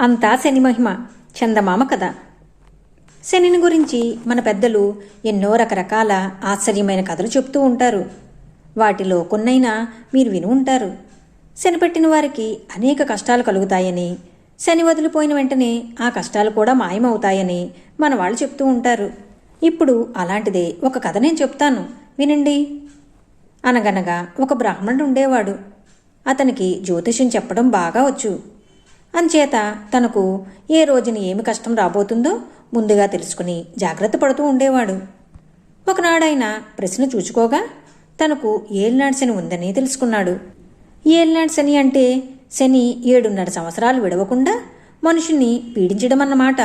అంతా శని మహిమ చందమామ కథ. శనిని గురించి మన పెద్దలు ఎన్నో రకరకాల ఆశ్చర్యమైన కథలు చెప్తూ ఉంటారు. వాటిలో కొన్నైనా మీరు విని ఉంటారు. శని పెట్టిన వారికి అనేక కష్టాలు కలుగుతాయని శని వదిలిపోయిన వెంటనే ఆ కష్టాలు కూడా మాయమవుతాయని మన వాళ్ళు చెప్తూ ఉంటారు. ఇప్పుడు అలాంటిదే ఒక కథ నేను చెప్తాను. వినండి. అనగనగా ఒక బ్రాహ్మణుడు ఉండేవాడు. అతనికి జ్యోతిష్యం చెప్పడం బాగా వచ్చు. అంచేత తనకు ఏ రోజున ఏమి కష్టం రాబోతుందో ముందుగా తెలుసుకుని జాగ్రత్త పడుతూ ఉండేవాడు. ఒకనాడైన ప్రశ్న చూచుకోగా తనకు ఏలినాడు శని ఉందని తెలుసుకున్నాడు. ఏలినాడు శని అంటే శని ఏడున్నర సంవత్సరాలు విడవకుండా మనుషుణ్ణి పీడించడం అన్నమాట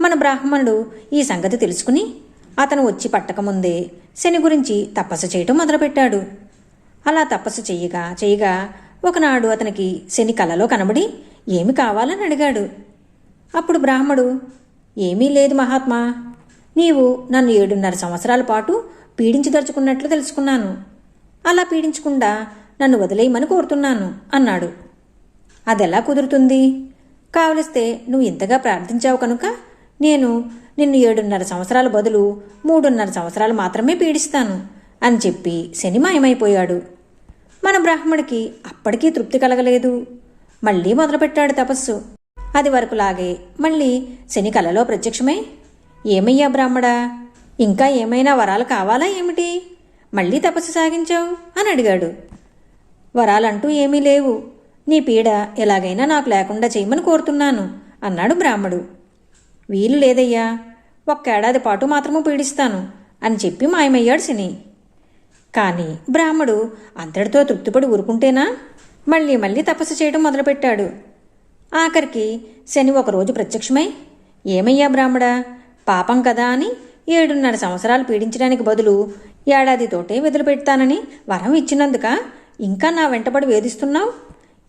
మన బ్రాహ్మణుడు ఈ సంగతి తెలుసుకుని అతను వచ్చి పట్టకముందే శని గురించి తపస్సు చేయటం మొదలుపెట్టాడు. అలా తపస్సు చేయగా చేయగా ఒకనాడు అతనికి శని కలలో కనబడి ఏమి కావాలని అడిగాడు. అప్పుడు బ్రాహ్మడు ఏమీ లేదు మహాత్మా. నీవు నన్ను ఏడున్నర సంవత్సరాల పాటు పీడించదలుచుకున్నట్లు తెలుసుకున్నాను. అలా పీడించకుండా నన్ను వదిలేయమని కోరుతున్నాను అన్నాడు. అదెలా కుదురుతుంది? కావలిస్తే నువ్వు ఇంతగా ప్రార్థించావు కనుక నేను నిన్ను ఏడున్నర సంవత్సరాల బదులు మూడున్నర సంవత్సరాలు మాత్రమే పీడిస్తాను అని చెప్పి శని మాయమైపోయాడు. మన బ్రాహ్మడికి అప్పటికీ తృప్తి కలగలేదు. మళ్ళీ మొదలుపెట్టాడు తపస్సు. అది వరకులాగే మళ్ళీ శని కలలో ప్రత్యక్షమై? ఏమయ్యా బ్రాహ్మడా? ఇంకా ఏమైనా వరాలు కావాలా ఏమిటి? మళ్ళీ తపస్సు సాగించావు? అని అడిగాడు. వరాలంటూ ఏమీ లేవు. నీ పీడ ఎలాగైనా నాకు లేకుండా చేయమని కోరుతున్నాను అన్నాడు బ్రాహ్మడు. వీలు లేదయ్యా. ఒక్కేడాది పాటు మాత్రము పీడిస్తాను అని చెప్పి మాయమయ్యాడు శని. కానీ బ్రాహ్మడు అంతటితో తృప్తిపడి ఊరుకుంటేనా? మళ్ళీ మళ్ళీ తపస్సు చేయడం మొదలుపెట్టాడు. ఆఖరికి శని ఒకరోజు ప్రత్యక్షమై ఏమయ్యా బ్రాహ్మడా పాపం కదా అని ఏడున్నర సంవత్సరాలు పీడించడానికి బదులు ఏడాదితోటే వదిలిపెడతానని వరం ఇచ్చినందుక ఇంకా నా వెంటబడి వేధిస్తున్నావు?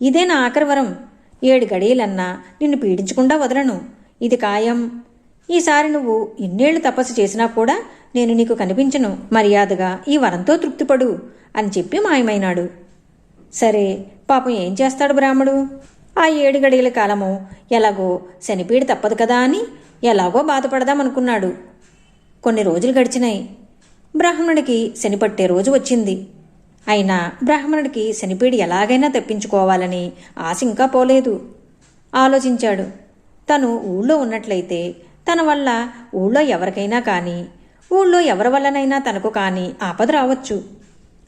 ఇదే నా ఆఖరి వరం. ఏడు గడియలన్నా నిన్ను పీడించకుండా వదలను. ఇది ఖాయం. ఈసారి నువ్వు ఎన్నేళ్ళు తపస్సు చేసినా కూడా నేను నీకు కనిపించను. మర్యాదగా ఈ వరంతో తృప్తిపడు అని చెప్పి మాయమైనాడు. సరే పాపం ఏం చేస్తాడు బ్రాహ్మడు? ఆ ఏడు గడియల కాలము ఎలాగో శనిపీడ తప్పదు కదా అని ఎలాగో బాధపడదామనుకున్నాడు కొన్ని రోజులు గడిచినాయి. బ్రాహ్మణుడికి శనిపట్టే రోజు వచ్చింది. అయినా బ్రాహ్మణుడికి శనిపీడి ఎలాగైనా తప్పించుకోవాలని ఆశ ఇంకా పోలేదు. ఆలోచించాడు. తను ఊళ్ళో ఉన్నట్లయితే తన వల్ల ఊళ్ళో ఎవరికైనా కానీ ఊళ్ళో ఎవరి వల్లనైనా తనకు కానీ ఆపద రావచ్చు.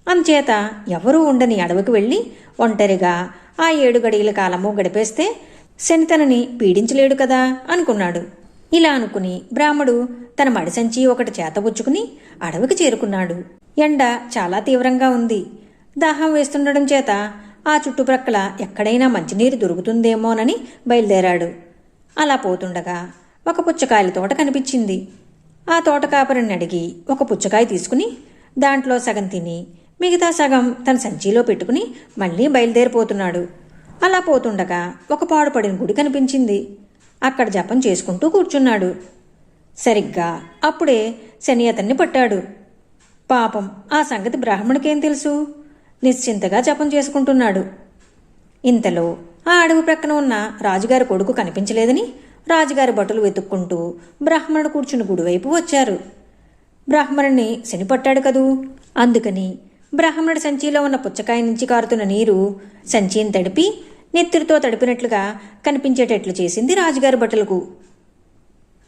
అందుచేత ఎవరూ ఉండని అడవికి వెళ్ళి ఒంటరిగా ఆ ఏడు గడియల కాలము గడిపేస్తే శని తనని పీడించలేడు కదా అనుకున్నాడు. ఇలా అనుకుని బ్రాహ్మడు తన మడిసంచి ఒకటి చేతబుచ్చుకుని అడవికి చేరుకున్నాడు. ఎండ చాలా తీవ్రంగా ఉంది. దాహం వేస్తుండడం చేత ఆ చుట్టుప్రక్కల ఎక్కడైనా మంచినీరు దొరుకుతుందేమోనని బయలుదేరాడు. అలా పోతుండగా ఒక పుచ్చకాయల తోట కనిపించింది. ఆ తోట కాపరిని అడిగి ఒక పుచ్చకాయ తీసుకుని దాంట్లో సగం తిని మిగతా సగం తన సంచిలో పెట్టుకుని మళ్ళీ బయలుదేరిపోతున్నాడు. అలా పోతుండగా ఒక పాడుపడిన గుడి కనిపించింది. అక్కడ జపం చేసుకుంటూ కూర్చున్నాడు. సరిగ్గా అప్పుడే శని అతన్ని పట్టాడు. పాపం ఆ సంగతి బ్రాహ్మణుకేం తెలుసు? నిశ్చింతగా జపం చేసుకుంటున్నాడు. ఇంతలో ఆ అడవి ప్రక్కన ఉన్న రాజుగారి కొడుకు కనిపించలేదని రాజుగారి బట్టలు వెతుక్కుంటూ బ్రాహ్మణుడు కూర్చుని గుడివైపు వచ్చారు. బ్రాహ్మణుణ్ణి శని పట్టాడు కదూ? అందుకని బ్రాహ్మణుడి సంచిలో ఉన్న పుచ్చకాయ నుంచి కారుతున్న నీరు సంచిని తడిపి నెత్తిరితో తడిపినట్లుగా కనిపించేటట్లు చేసింది రాజుగారి బట్టలకు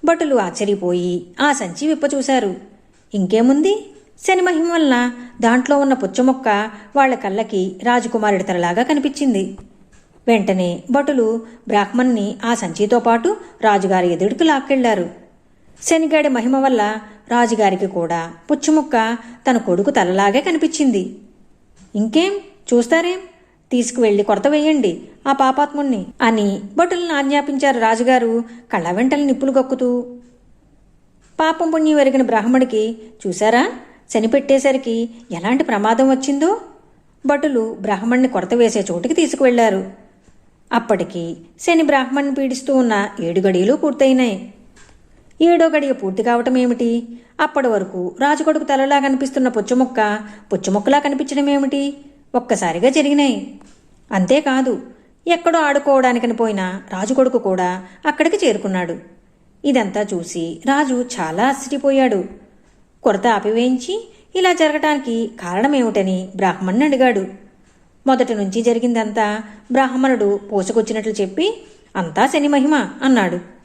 భటులు ఆశ్చర్యపోయి ఆ సంచి విప్పచూశారు ఇంకేముంది? శని మహిమ వలన దాంట్లో ఉన్న పుచ్చమొక్క వాళ్ళ కళ్ళకి రాజకుమారుడి తలలాగా కనిపించింది. వెంటనే భటులు బ్రాహ్మణ్ణి ఆ సంచితో పాటు రాజుగారి ఎదుడుకు లాక్కెళ్ళారు. శనిగాడి మహిమ వల్ల రాజుగారికి కూడా పుచ్చుముక్క తన కొడుకు తలలాగే కనిపించింది. ఇంకేం? చూస్తారేం? తీసుకువెళ్ళి కొరత వేయండి ఆ పాపాత్ముణ్ణి అని భటులను ఆజ్ఞాపించారు రాజుగారు కళ్ళ వెంటలు నిప్పులు కక్కుతూ. పాపం పుణ్యం ఎరిగిన బ్రాహ్మడికి చూశారా? చనిపెట్టేసరికి ఎలాంటి ప్రమాదం వచ్చిందో? భటులు బ్రాహ్మణ్ణి కొరత వేసే చోటికి తీసుకువెళ్ళారు అప్పటికి శని బ్రాహ్మణ్ణి పీడిస్తూ ఉన్న ఏడు గడియలు పూర్తయినాయి. ఏడో గడియ పూర్తి కావటం ఏమిటి? అప్పటి వరకు రాజుకొడుకు తలలా కనిపిస్తున్న పుచ్చముక్క పుచ్చముక్కలా కనిపించడం ఏమిటి? ఒక్కసారిగా జరిగినాయి. అంతేకాదు ఎక్కడో ఆడుకోవడానికని పోయిన రాజు కొడుకు కూడా అక్కడికి చేరుకున్నాడు. ఇదంతా చూసి రాజు చాలా ఆశ్చర్యపోయాడు కొరత ఆపివేయించి ఇలా జరగటానికి కారణమేమిటని బ్రాహ్మణ్ణి అడిగాడు. మొదటి నుంచి జరిగిందంతా బ్రాహ్మణుడు పోసుకొచ్చినట్లు చెప్పి అంతా శని మహిమ అన్నాడు.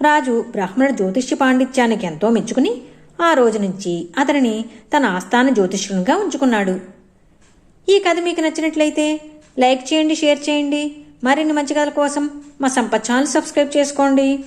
రాజు బ్రాహ్మణ జ్యోతిష్య పాండిత్యానికి ఎంతో మెచ్చుకుని ఆ రోజు నుంచి అతనిని తన ఆస్థాన జ్యోతిష్యునిగా ఉంచుకున్నాడు. ఈ కథ మీకు నచ్చినట్లయితే లైక్ చేయండి షేర్ చేయండి. మరిన్ని మంచి కథల కోసం మా సంపత్ ఛానల్ సబ్స్క్రైబ్ చేసుకోండి.